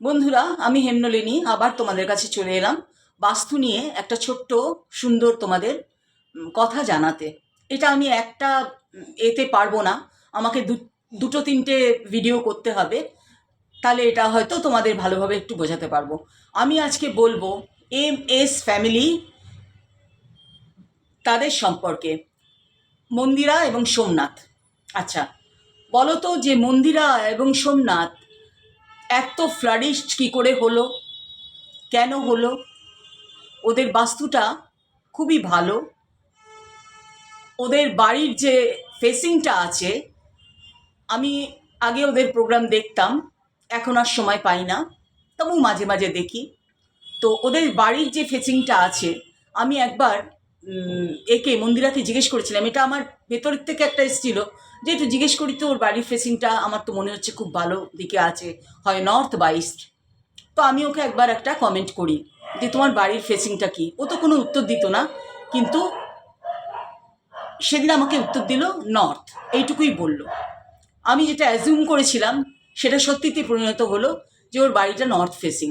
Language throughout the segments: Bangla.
বন্ধুরা, আমি হেমনলিনী, আবার তোমাদের কাছে চলে এলাম। বাস্তু নিয়ে একটা ছোট্ট, সুন্দর তোমাদের কথা জানাতে। এটা আমি একটা এতে পারব না। আমাকে দুটো তিনটে ভিডিও করতে হবে। তাহলে এটা হয়তো তোমাদের ভালোভাবে একটু বোঝাতে পারব। আমি আজকে বলব, এম এস ফ্যামিলি তাদের সম্পর্কে। মন্দিরা এবং সোমনাথ। আচ্ছা বলো তো যে মন্দিরা এবং সোমনাথ এত ফ্লারিস্ট কী করে হলো? কেন হলো? ওদের বাস্তুটা খুবই ভালো। ওদের বাড়ির যে ফেসিংটা আছে, আমি আগে ওদের প্রোগ্রাম দেখতাম, এখন আর সময় পাই না, তবু মাঝে মাঝে দেখি। তো ওদের বাড়ির যে ফেসিংটা আছে, আমি একবার একে মন্দিরাকে জিজ্ঞেস করেছিলাম। এটা আমার ভেতরের থেকে একটা এসেছিল। যে একটু জিজ্ঞেস করি তো ওর বাড়ির ফেসিংটা আমার তো মনে হচ্ছে খুব ভালো দিকে আছে। হয় নর্থ বা ইস্ট তো আমি ওকে একবার একটা কমেন্ট করি যে তোমার বাড়ির ফেসিংটা কি? ও তো কোনো উত্তর দিত না, কিন্তু সেদিন আমাকে উত্তর দিল নর্থ এইটুকুই বলল। আমি যেটা অ্যাজিউম করেছিলাম, সেটা সত্যিতে পরিণত হলো যে ওর বাড়িটা নর্থ ফেসিং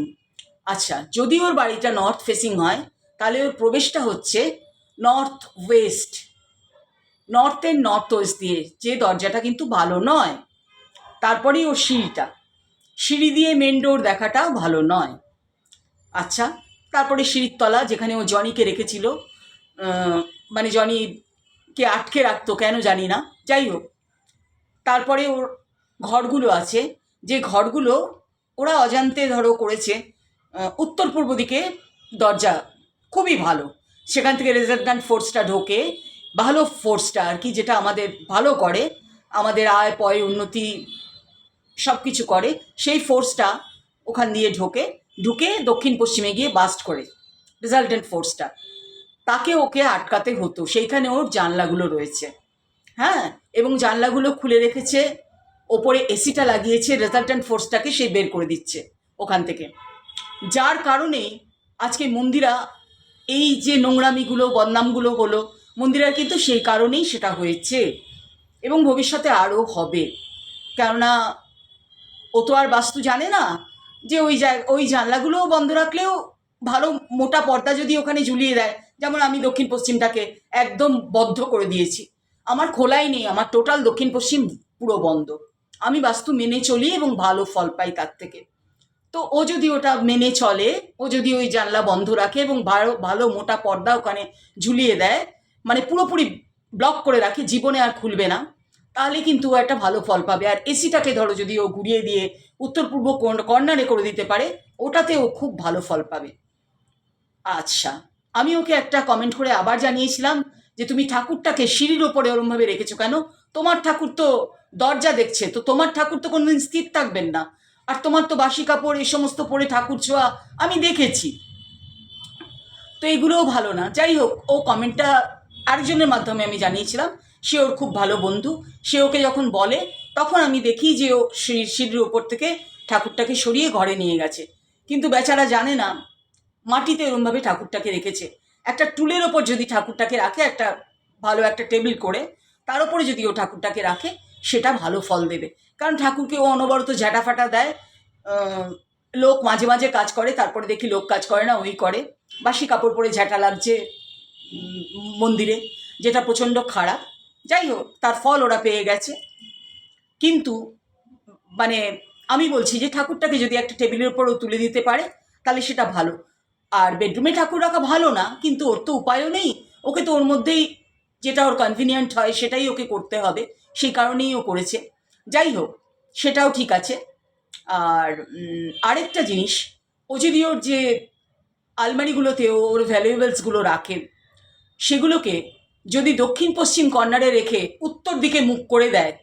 আচ্ছা যদি ওর বাড়িটা নর্থ ফেসিং হয়, তাহলে ওর প্রবেশটা হচ্ছে নর্থ ওয়েস্ট নর্থের নর্থ ওয়েস্ট দিয়ে যে দরজাটা কিন্তু ভালো নয়, তারপরেই ও সিঁড়িটা। সিঁড়ি দিয়ে মেন ডোর দেখাটা ভালো নয়। আচ্ছা তারপরে সিঁড়ির তলা যেখানে ও জনিকে রেখেছিল মানে জনিকে আটকে রাখতো, কেন জানি না, যাই হোক। তারপরে ওর ঘরগুলো আছে, যে ঘরগুলো ওরা অজান্তে ধরো করেছে উত্তর পূর্ব দিকে দরজা খুবই ভালো। সেখান থেকে রেজাল্ট্যান্ট ফোর্সটা ঢোকে, ভালো ফোর্সটা আর কি, যেটা আমাদের ভালো করে, আমাদের আয়, পয়, উন্নতি সব কিছু করে, সেই ফোর্সটা ওখান দিয়ে ঢোকে, ঢুকে দক্ষিণ পশ্চিমে গিয়ে বাস্ট করে রেজাল্টেন্ট ফোর্সটা তাকে ওকে আটকাতে হতো, সেইখানে ওর জানলাগুলো রয়েছে। হ্যাঁ? এবং জানলাগুলো খুলে রেখেছে, ওপরে এসিটা লাগিয়েছে রেজাল্টেন্ট ফোর্সটাকে সে বের করে দিচ্ছে ওখান থেকে। যার কারণেই আজকে মন্দিরা এই যে নোংরামিগুলো, বদনামগুলো হলো, মন্দিরার কিন্তু সেই কারণেই সেটা হয়েছে এবং ভবিষ্যতে আরও হবে। কেননা ও তো আর বাস্তু জানে না যে ওই জায়গা ওই জানলাগুলোও বন্ধ রাখলেও ভালো মোটা পর্দা যদি ওখানে ঝুলিয়ে দেয়, যেমন আমি দক্ষিণ পশ্চিমটাকে একদম বদ্ধ করে দিয়েছি। আমার খোলাই নেই, আমার টোটাল দক্ষিণ পশ্চিম পুরো বন্ধ। আমি বাস্তু মেনে চলি এবং ভালো ফল পাই তার থেকে। তো ও যদি ওটা মেনে চলে, ও যদি ওই জানলা বন্ধ রাখে এবং ভালো ভালো মোটা পর্দা ওখানে ঝুলিয়ে দেয় মানে পুরোপুরি ব্লক করে রাখে, জীবনে আর খুলবে না, তাহলে কিন্তু ও একটা ভালো ফল পাবে। আর এসিটাকে ধরো যদি ও ঘুরিয়ে দিয়ে উত্তর পূর্ব কর্নারে করে দিতে পারে, ওটাতে ও খুব ভালো ফল পাবে। আচ্ছা আমি ওকে একটা কমেন্ট করে আবার জানিয়েছিলাম যে তুমি ঠাকুরটাকে সিঁড়ির ওপরে ওরমভাবে রেখেছো কেন? তোমার ঠাকুর তো দরজা দেখছে, তো তোমার ঠাকুর তো কোনোদিন স্থির থাকবেন না। আর তোমার তো বাসি কাপড় এই সমস্ত পরে ঠাকুর ছোঁয়া আমি দেখেছি। তো এগুলোও ভালো না। যাই হোক, ও কমেন্টটা আরেকজনের মাধ্যমে আমি জানিয়েছিলাম। সে ওর খুব ভালো বন্ধু। সে ওকে যখন বলে, তখন আমি দেখি যে ও সিঁড়ি- সিঁড়ির ওপর থেকে ঠাকুরটাকে সরিয়ে ঘরে নিয়ে গেছে। কিন্তু বেচারা জানে না, মাটিতে ওরমভাবে ঠাকুরটাকে রেখেছে। একটা টুলের ওপর যদি ঠাকুরটাকে রাখে, একটা ভালো একটা টেবিল করে, তার উপরে যদি ও ঠাকুরটাকে রাখে, সেটা ভালো ফল দেবে। কারণ ঠাকুরকে ও অনবরত ঝাঁটা ফাটা দেয় লোক মাঝে মাঝে কাজ করে, তারপরে দেখি লোক কাজ করে না, ওই করে। বাসি কাপড় পরে ঝাঁটা লাগছে মন্দিরে, যেটা প্রচণ্ড খারাপ। যাই হোক, তার ফল ওরা পেয়ে গেছে। কিন্তু মানে আমি বলছি যে ঠাকুরটাকে যদি একটা টেবিলের উপরও তুলে দিতে পারে, তাহলে সেটা ভালো। আর বেডরুমে ঠাকুর রাখা ভালো না, কিন্তু ওর তো উপায়ও নেই। ওকে তো ওর মধ্যেই যেটা ওর কনভিনিয়েন্ট হয়, সেটাই ওকে করতে হবে। সেই কারণেই ও করেছে। যাই হোক, সেটাও ঠিক আছে। আর আরেকটা জিনিস, ও যদি ওর যে আলমারিগুলোতে ও ওর ভ্যালুয়েবলসগুলো রাখে, সেগুলোকে যদি দক্ষিণ পশ্চিম কর্নারে রেখে উত্তর দিকে মুখ করে দেয়,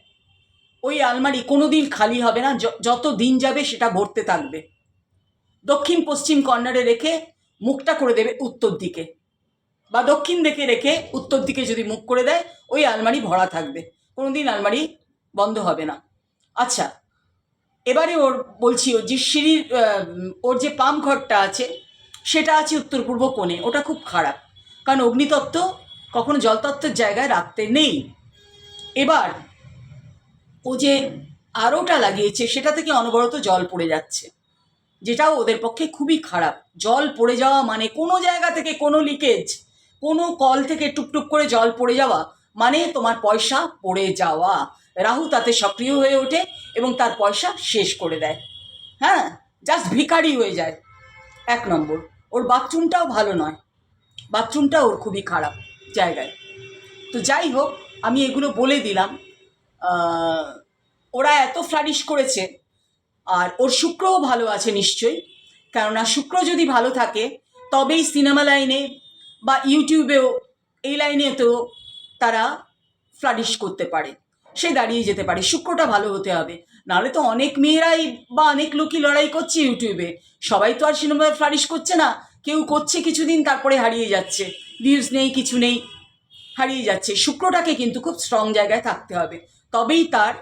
ওই আলমারি কোনো দিন খালি হবে না যত দিন যাবে সেটা ভরতে থাকবে। দক্ষিণ পশ্চিম কর্নারে রেখে মুখটা করে দেবে উত্তর দিকে। বা দক্ষিণ দিকে রেখে উত্তর দিকে যদি মুখ করে দেয়, ওই আলমারি ভরা থাকবে। কোনো দিন আলমারি বন্ধ হবে না। আচ্ছা এবারে ওর বলছি ওর যে সিঁড়ির ওর যে পাম ঘরটা আছে, সেটা আছে উত্তর পূর্ব কোণে। ওটা খুব খারাপ। কারণ অগ্নিতত্ত্ব কখনো জলতত্ত্বের জায়গায় রাখতে নেই। এবার ও যে আরোটা লাগিয়েছে, সেটা থেকে অনবরত জল পড়ে যাচ্ছে। যেটাও ওদের পক্ষে খুবই খারাপ। জল পড়ে যাওয়া মানে কোনো জায়গা থেকে কোনো লিকেজ, কোনো কল থেকে টুকটুক করে জল পড়ে যাওয়া মানে তোমার পয়সা পড়ে যাওয়া। রাহু তাতে সক্রিয় হয়ে ওঠে এবং তার পয়সা শেষ করে দেয়। হ্যাঁ জাস্ট ভিখারি হয়ে যায়। এক নম্বর, ওর বাথরুমটাও ভালো নয়। বাথরুমটা ওর খুবই খারাপ জায়গায়। তো যাই হোক, আমি এগুলো বলে দিলাম। ওরা এত ফ্লারিশ করেছে, আর ওর শুক্রও ভালো আছে নিশ্চয়ই। কেননা শুক্র যদি ভালো থাকে, তবেই সিনেমা লাইনে বা ইউটিউবেও, এই লাইনেতেও তারা ফ্লারিশ করতে পারে। সে দাঁড়িয়ে যেতে পারে, শুক্রটা ভালো হতে হবে। নাহলে তো অনেক মেয়েরাই বা অনেক লোকই লড়াই করছে ইউটিউবে। সবাই তো আর সিনেমায় ফ্লারিশ করছে না, কেউ করছে কিছুদিন তারপরে হারিয়ে যাচ্ছে। ভিউজ নেই, কিছু নেই, হারিয়ে যাচ্ছে। শুক্রটাকে কিন্তু খুব স্ট্রং জায়গায় থাকতে হবে। তবেই তার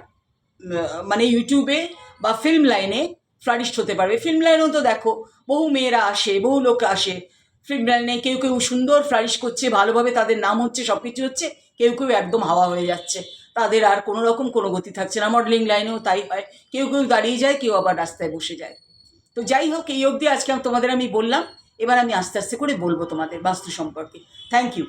মানে ইউটিউবে বা ফিল্ম লাইনে ফ্লারিস্ট হতে পারবে। ফিল্ম লাইনেও তো দেখো, বহু মেয়েরা আসে, বহু লোক আসে। ফিল্ম লাইনে কেউ কেউ সুন্দর ফ্লারিশ করছে, ভালোভাবে তাদের নাম হচ্ছে সব কিছু হচ্ছে, কেউ কেউ একদম হাওয়া হয়ে যাচ্ছে। তাদের আর কোনো রকম কোনো গতি থাকছে না। মডেলিং লাইনেও তাই হয়। কেউ কেউ দাঁড়িয়ে যায়, কেউ আবার রাস্তায় বসে যায়। তো যাই হোক, এই অবধি আজকে তোমাদের আমি বললাম। এবার আমি আস্তে আস্তে করে বলব তোমাদের বাস্তু সম্পর্কে। Thank you